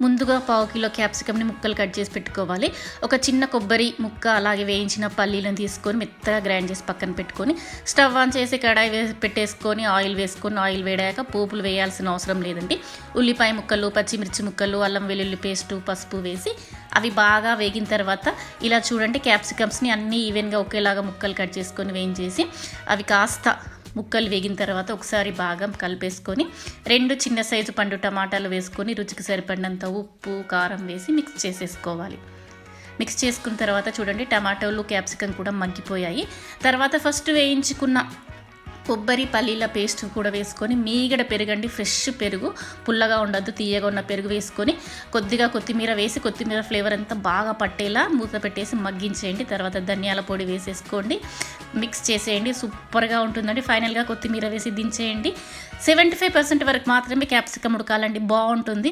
ముందుగా పావు కిలో క్యాప్సికమ్ని ముక్కలు కట్ చేసి పెట్టుకోవాలి. ఒక చిన్న కొబ్బరి ముక్క అలాగే వేయించిన పల్లీలను తీసుకొని మెత్తగా గ్రైండ్ చేసి పక్కన పెట్టుకొని స్టవ్ ఆన్ చేసి కడాయి వేసి పెట్టేసుకొని ఆయిల్ వేసుకొని ఆయిల్ వేడాక పోపులు వేయాల్సిన అవసరం లేదండి. ఉల్లిపాయ ముక్కలు పచ్చిమిర్చి ముక్కలు అల్లం వెల్లుల్లి పేస్టు పసుపు వేసి అవి బాగా వేగిన తర్వాత ఇలా చూడండి క్యాప్సికమ్స్ని అన్నీ ఈవెన్గా ఒకేలాగా ముక్కలు కట్ చేసుకొని వేయించేసి అవి కాస్త ముక్కలు వేగిన తర్వాత ఒకసారి బాగా కలిపేసుకొని రెండు చిన్న సైజు పండు టమాటాలు వేసుకొని రుచికి సరిపడినంత ఉప్పు కారం వేసి మిక్స్ చేసేసుకోవాలి. మిక్స్ చేసుకున్న తర్వాత చూడండి టమాటోలు క్యాప్సికం కూడా మగ్గిపోయాయి. తర్వాత ఫస్ట్ వేయించుకున్న కొబ్బరి పల్లీల పేస్ట్ కూడా వేసుకొని మీగడ పెరుగండి ఫ్రెష్ పెరుగు. పుల్లగా ఉండద్దు తీయగా ఉన్న పెరుగు వేసుకొని కొద్దిగా కొత్తిమీర వేసి కొత్తిమీర ఫ్లేవర్ అంతా బాగా పట్టేలా మూత పెట్టేసి మగ్గించేయండి. తర్వాత ధనియాల పొడి వేసేసుకోండి. మిక్స్ చేసేయండి. సూపర్గా ఉంటుందండి. ఫైనల్గా కొత్తిమీర వేసి దించేయండి. సెవెంటీ ఫైవ్ పర్సెంట్ వరకు మాత్రమే క్యాప్సికమ్ ఉడకాలండి. బాగుంటుంది.